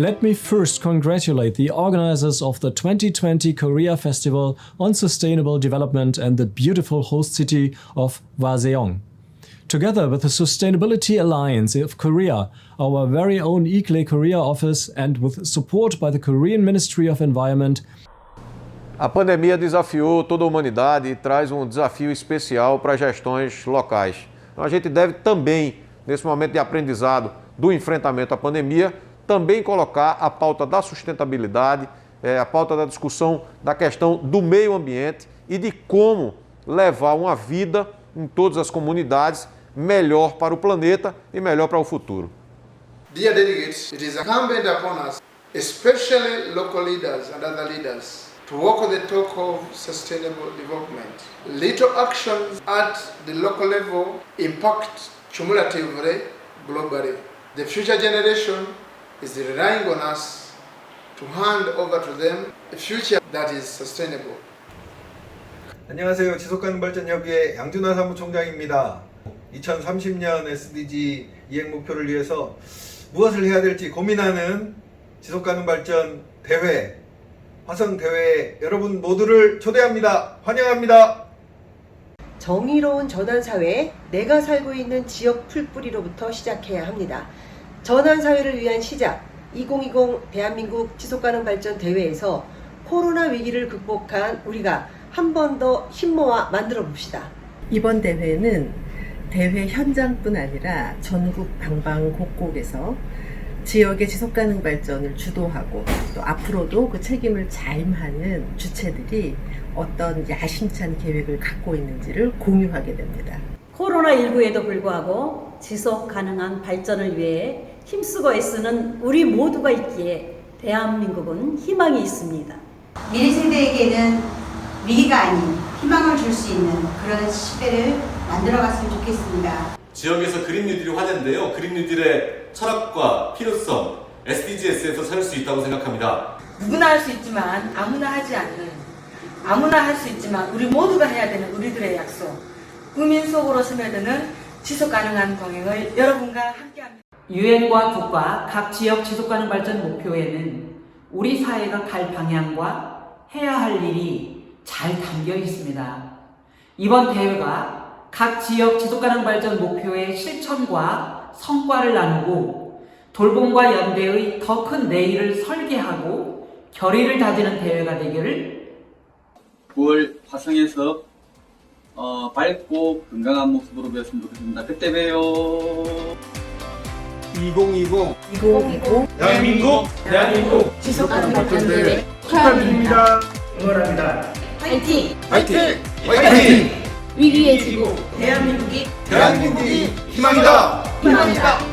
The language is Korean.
Let me first congratulate the organizers of the 2020 Korea Festival on Sustainable Development and the beautiful host city of Waseong. Together with the Sustainability Alliance of Korea, our very own Ikle Korea office, and with support by the Korean Ministry of Environment, A pandemia desafiou toda a humanidade e traz um desafio especial para gestões locais. Então, a gente deve também, nesse momento de aprendizado do enfrentamento à pandemia, também colocar a pauta da sustentabilidade, eh, a pauta da discussão da questão do meio ambiente e de como levar uma vida em todas as comunidades melhor para o planeta e melhor para o futuro. Dear delegates, it is incumbent upon us, especially local leaders and other leaders, to walk the talk of sustainable development. Little actions at the local level impact cumulatively globally. The future generation is relying on us to hand over to them a future that is sustainable. 안녕하세요. 지속가능 발전 협의회 양준하 사무총장입니다. 2030년 SDG 이행 목표를 위해서 무엇을 해야 될지 고민하는 지속가능 발전 대회 화성 대회에 여러분 모두를 초대합니다. 환영합니다. 정의로운 전환 사회, 내가 살고 있는 지역 풀뿌리로부터 시작해야 합니다. 전환 사회를 위한 시작, 2020 대한민국 지속가능 발전 대회에서 코로나 위기를 극복한 우리가 한 번 더 힘모아 만들어 봅시다. 이번 대회는 대회 현장뿐 아니라 전국 방방곡곡에서 지역의 지속가능 발전을 주도하고 또 앞으로도 그 책임을 자임하는 주체들이 어떤 야심찬 계획을 갖고 있는지를 공유하게 됩니다. 코로나19에도 불구하고 지속 가능한 발전을 위해 힘쓰고 애쓰는 우리 모두가 있기에 대한민국은 희망이 있습니다. 미래 세대에게는 위기가 아닌 희망을 줄 수 있는 그런 시대를 만들어갔으면 좋겠습니다. 지역에서 그린 뉴딜이 화제인데요. 그린 뉴딜의 철학과 필요성, SDGs에서 찾을 수 있다고 생각합니다. 누구나 할 수 있지만 아무나 하지 않는 아무나 할 수 있지만 우리 모두가 해야 되는 우리들의 약속 국민 속으로 스며드는 지속 가능한 동행을 여러분과 함께합니다. 유엔과 국가 각 지역 지속 가능 발전 목표에는 우리 사회가 갈 방향과 해야 할 일이 잘 담겨 있습니다. 이번 대회가 각 지역 지속 가능 발전 목표의 실천과 성과를 나누고 돌봄과 연대의 더 큰 내일을 설계하고 결의를 다지는 대회가 되기를 9월 화성에서 어, 밝고 건강한 모습으로 뵀으면 좋겠습니다. 그때 봬요. 2020 2020 대한민국 대한민국 지속가능 발전 대회 축하드립니다. 응원합니다. 화이팅! 화이팅! 화이팅! 위기의 지구 대한민국이 희망이다. 희망이다.